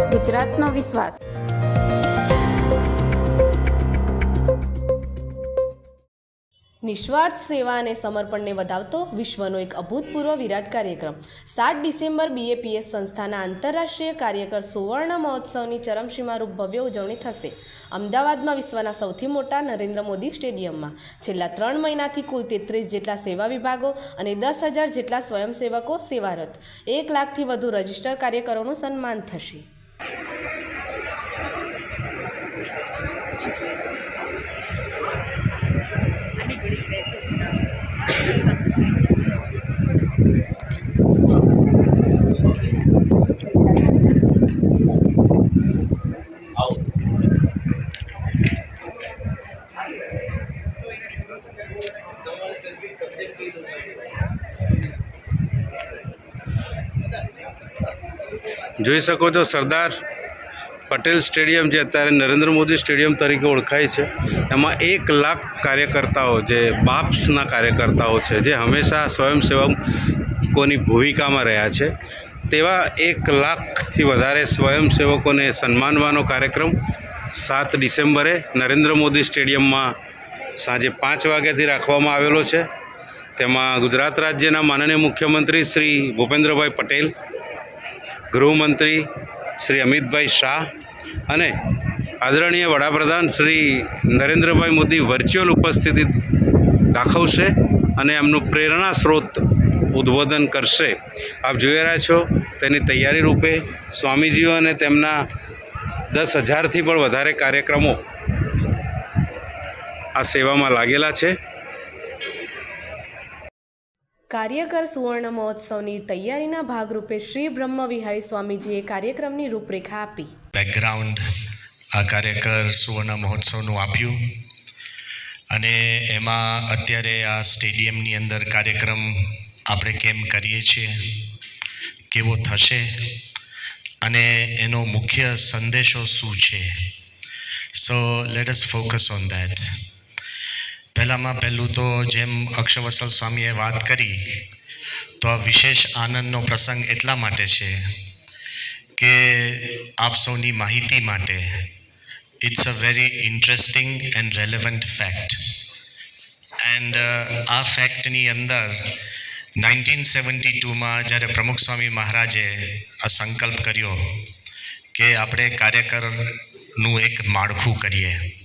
વિશ્વાસ ગુજરાતનો વિશ્વાસ નિસ્વાર્થ સેવા અને સમર્પણને વધાવતો વિશ્વનો એક અભૂતપૂર્વ વિરાટ કાર્યક્રમ. સાત ડિસેમ્બર બીએપીએસ સંસ્થાના આંતરરાષ્ટ્રીય કાર્યકર સુવર્ણ મહોત્સવની ચરમસીમારૂપ ભવ્ય ઉજવણી થશે. અમદાવાદમાં વિશ્વના સૌથી મોટા નરેન્દ્ર મોદી સ્ટેડિયમમાં. છેલ્લા ત્રણ મહિનાથી કુલ તેત્રીસ જેટલા સેવા વિભાગો અને દસ હજાર જેટલા સ્વયંસેવકો સેવારત. એક લાખથી વધુ રજિસ્ટર કાર્યકરોનું સન્માન થશે. જોઈ શકો છો સરદાર. પટેલ સ્ટેડિયમ જે અત્યારે નરેન્દ્ર મોદી સ્ટેડિયમ તરીકે ઓળખાય છે, એમાં એક લાખ કાર્યકર્તાઓ જે બાપ્સના કાર્યકર્તાઓ છે, જે હંમેશા સ્વયંસેવકોની ભૂમિકામાં રહ્યા છે, તેવા એક લાખથી વધારે સ્વયંસેવકોને સન્માનવાનો કાર્યક્રમ સાત ડિસેમ્બરે નરેન્દ્ર મોદી સ્ટેડિયમમાં સાંજે પાંચ વાગ્યાથી રાખવામાં આવેલો છે. તેમાં ગુજરાત રાજ્યના માનનીય મુખ્યમંત્રી શ્રી ભૂપેન્દ્રભાઈ પટેલ, ગૃહમંત્રી શ્રી અમિતભાઈ શાહ અને આદરણીય વડાપ્રધાન શ્રી નરેન્દ્રભાઈ મોદી વર્ચ્યુઅલ ઉપસ્થિતિ દાખવશે અને એમનું પ્રેરણા સ્ત્રોત ઉદ્બોધન કરશે. આપ જોઈ રહ્યા છો તેની તૈયારી રૂપે સ્વામીજીઓ અને તેમના દસ હજારથી પણ વધારે કાર્યક્રમો આ સેવામાં લાગેલા છે. કાર્યકર સુવર્ણ મહોત્સવની તૈયારીના ભાગરૂપે શ્રી બ્રહ્મ વિહારી સ્વામીજીએ કાર્યક્રમની રૂપરેખા આપી. બેકગ્રાઉન્ડ આ કાર્યકર સુવર્ણ મહોત્સવનું આપ્યું અને એમાં અત્યારે આ સ્ટેડિયમની અંદર કાર્યક્રમ આપણે કેમ કરીએ છીએ, કેવો થશે અને એનો મુખ્ય સંદેશો શું છે? So let us focus on that પહેલાંમાં પહેલું તો જેમ અક્ષવસલ સ્વામીએ વાત કરી, તો આ વિશેષ આનંદનો પ્રસંગ એટલા માટે છે કે આપ સૌની માહિતી માટે it's a very interesting and relevant fact and આ ફેક્ટની અંદર નાઇન્ટીન સેવન્ટી ટુમાં જ્યારે પ્રમુખ સ્વામી મહારાજે આ સંકલ્પ કર્યો કે આપણે કાર્યકરનું એક માળખું કરીએ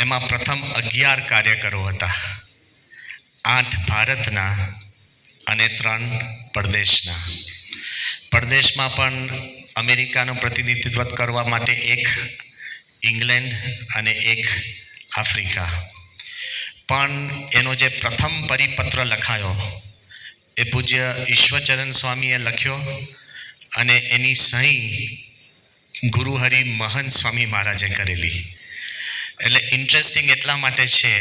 એમાં પ્રથમ અગિયાર કાર્યકરો હતા. આઠ ભારતના અને ત્રણ પરદેશના. પરદેશમાં પણ અમેરિકાનું પ્રતિનિધિત્વ કરવા માટે એક ઇંગ્લેન્ડ અને એક આફ્રિકા. પણ એનો જે પ્રથમ પરિપત્ર લખાયો, એ પૂજ્ય ઈશ્વરચરણ સ્વામીએ લખ્યો અને એની સહી ગુરુહરિ મહંત સ્વામી મહારાજે કરેલી. એટલે ઇન્ટરેસ્ટિંગ એટલા માટે છે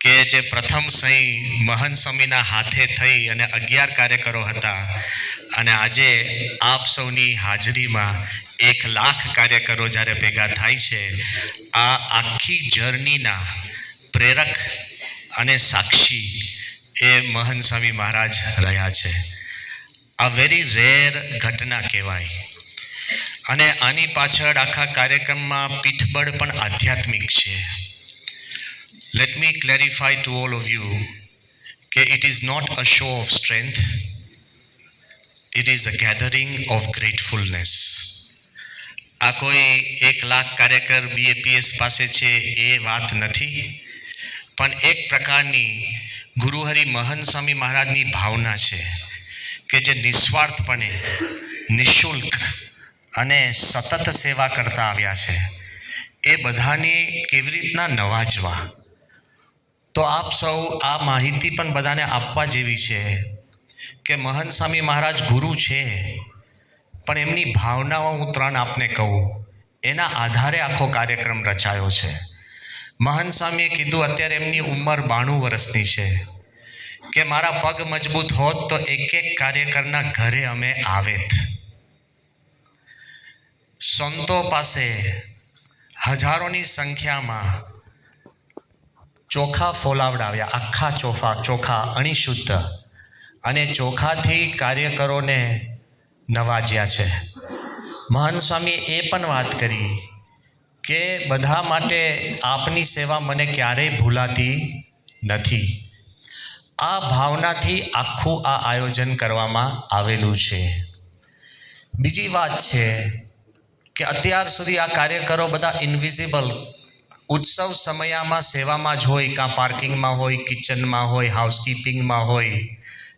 કે જે પ્રથમ સહી મહંત સ્વામીના હાથે થઈ અને અગિયાર કાર્યકરો હતા અને આજે આપ સૌની હાજરીમાં એક લાખ કાર્યકરો જ્યારે ભેગા થાય છે, આ આખી જર્નીના પ્રેરક અને સાક્ષી એ મહંત સ્વામી મહારાજ રહ્યા છે. આ વેરી રેર ઘટના કહેવાય. અને આની પાછળ આખા કાર્યક્રમમાં પીઠબળ પણ આધ્યાત્મિક છે. Let me clarify to all of you કે it is not a show of strength it is a gathering of gratefulness આ કોઈ એક લાખ કાર્યકર બીએપીએસ પાસે છે એ વાત નથી, પણ એક પ્રકારની ગુરુહરિ મહંત સ્વામી મહારાજની ભાવના છે કે જે નિસ્વાર્થપણે, નિઃશુલ્ક અને સતત સેવા કરતા આવ્યા છે. એ બધાને કેવી રીતના નવાજવા? તો આપ સૌ આ માહિતી પણ બધાને આપવા જેવી છે કે મહંત સ્વામી મહારાજ ગુરુ છે. પણ એમની ભાવનાઓ હું ત્રણ આપને કહું. એના આધારે આખો કાર્યક્રમ રચાયો છે. મહંત સ્વામીએ કીધું, અત્યારે એમની ઉંમર બાણું વર્ષની છે. કે મારા પગ મજબૂત હોત તો એક એક કાર્યકરના ઘરે અમે આવેત. સંતો પાસે હજારોની સંખ્યામાં ચોખા ફોલાવડાવ્યા, આખા ચોખા ચોખા અણિશુદ્ધ. અને ચોખાથી કાર્યકરોને નવાજ્યા છે. મહાન સ્વામીએ એ પણ વાત કરી કે બધા માટે આપની સેવા મને ક્યારેય ભૂલાતી નથી. આ ભાવનાથી આખું આ આયોજન કરવામાં આવેલું છે. બીજી વાત છે કે અત્યાર સુધી આ કાર્યકરો બધા ઇન્વિઝિબલ ઉત્સવ સમયામાં સેવામાં જ હોય, કાં પાર્કિંગમાં હોય, કિચનમાં હોય હાઉસકીપિંગમાં હોય,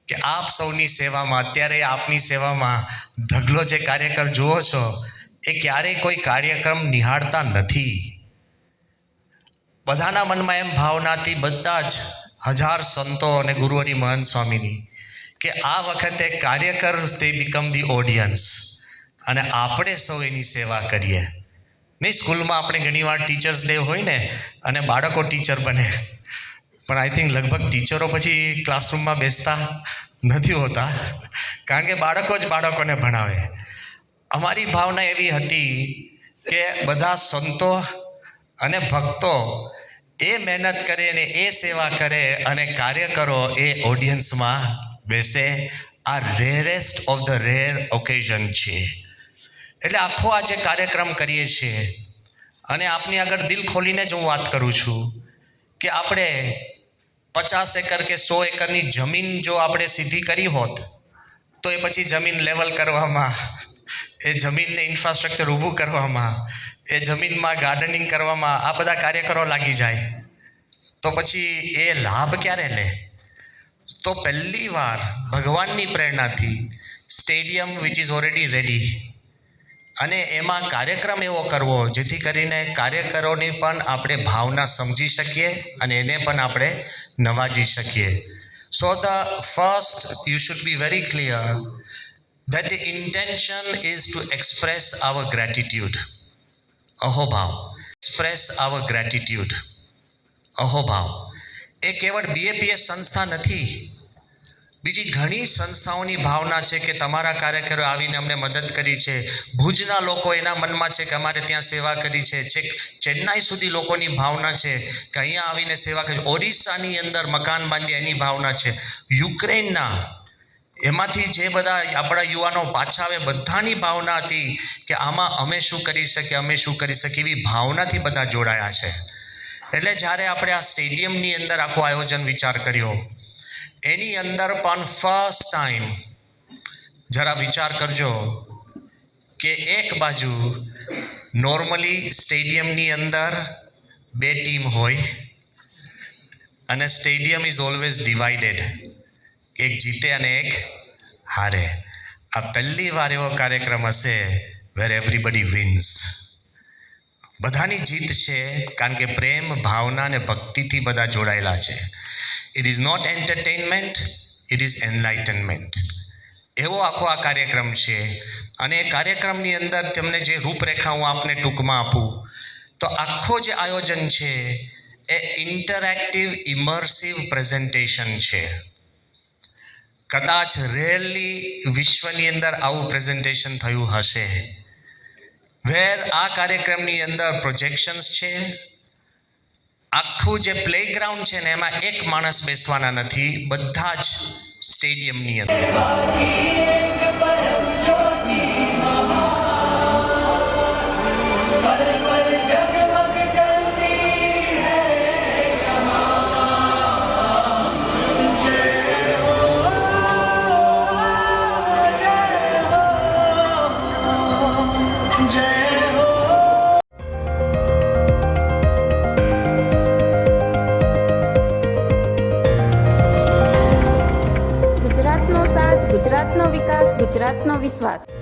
કે આપ સૌની સેવામાં, અત્યારે આપની સેવામાં ઢગલો જે કાર્યકર જુઓ છો, એ ક્યારેય કોઈ કાર્યક્રમ નિહાળતા નથી. બધાના મનમાં એમ ભાવનાથી બધા જ હજાર સંતો અને ગુરુહરિ મહંત સ્વામીની, કે આ વખતે કાર્યકર તે બીકમ ધી ઓડિયન્સ અને આપણે સૌ એની સેવા કરીએ. નહીં સ્કૂલમાં આપણે ઘણીવાર ટીચર્સ ડે હોય ને અને બાળકો ટીચર બને. પણ આઈ થિંક લગભગ ટીચરો પછી ક્લાસરૂમમાં બેસતા નથી હોતા કારણ કે બાળકો જ બાળકોને ભણાવે. અમારી ભાવના એવી હતી કે બધા સંતો અને ભક્તો એ મહેનત કરે અને એ સેવા કરે અને કાર્યકરો એ ઓડિયન્સમાં બેસે. આ rarest of the rare occasion છે. એટલે આખો આ જે કાર્યક્રમ કરીએ છીએ, અને આપની આગળ દિલ ખોલીને જ હું વાત કરું છું કે આપણે પચાસ એકર કે સો એકરની જમીન જો આપણે સીધી કરી હોત, તો એ પછી જમીન લેવલ કરવામાં, એ જમીનને ઇન્ફ્રાસ્ટ્રક્ચર ઊભું કરવામાં, એ જમીનમાં ગાર્ડનિંગ કરવામાં, આ બધા કાર્યકરો લાગી જાય. તો પછી એ લાભ ક્યારે લે? તો પહેલી વાર ભગવાનની પ્રેરણાથી stadium which is already ready અને એમાં કાર્યક્રમ એવો કરવો, જેથી કરીને કાર્યકરોની પણ આપણે ભાવના સમજી શકીએ અને એને પણ આપણે નવાજી શકીએ. So the first you should be very clear that the intention is to express our gratitude. અહોભાવ એક્સપ્રેસ આવર ગ્રેટિટ્યુડ અહોભાવ એ કેવળ બીએપીએસ સંસ્થા નથી. બીજી ઘણી સંસ્થાઓની ભાવના છે કે તમારા કાર્યકરો આવીને અમને મદદ કરી છે. ભુજના લોકો એના મનમાં છે કે અમારે ત્યાં સેવા કરી છે. છેક ચેન્નાઈ સુધી લોકોની ભાવના છે કે અહીંયા આવીને સેવા કરી. ઓરિસ્સાની અંદર મકાન બાંધી એની ભાવના છે. યુક્રેનના એમાંથી જે બધા આપણા યુવાનો પાછા આવે બધાની ભાવના હતી કે આમાં અમે શું કરી શકીએ, અમે શું કરી શકીએ એવી ભાવનાથી બધા જોડાયા છે. એટલે જ્યારે આપણે આ સ્ટેડિયમની અંદર આખું આયોજન વિચાર કર્યો એની અંદર પણ ફર્સ્ટ ટાઈમ જરા વિચાર કરજો કે એક બાજુ નોર્મલી સ્ટેડિયમની અંદર બે ટીમ હોય અને સ્ટેડિયમ ઇઝ ઓલવેઝ ડિવાઇડેડ એક જીતે અને એક હારે. આ પહેલી વાર એવો કાર્યક્રમ હશે વેર એવરીબડી વિન્સ બધાની જીત છે કારણ કે પ્રેમ, ભાવના અને ભક્તિથી બધા જોડાયેલા છે. It is not entertainment it is enlightenment એવો આખો આ કાર્યક્રમ છે. અને એ કાર્યક્રમની અંદર તમને જે રૂપરેખા હું આપને ટૂંકમાં આપું, તો આખો જે આયોજન છે, એ ઇન્ટરેક્ટિવ ઇમર્સિવ પ્રેઝન્ટેશન છે. કદાચ રેરલી વિશ્વની અંદર આવું પ્રેઝન્ટેશન થયું હશે. વેર આ કાર્યક્રમની અંદર પ્રોજેક્શન્સ છે આખું જે પ્લેગ્રાઉન્ડ છે ને એમાં એક માણસ બેસવાના નથી બધા જ સ્ટેડિયમની અંદર. વિશ્વાસ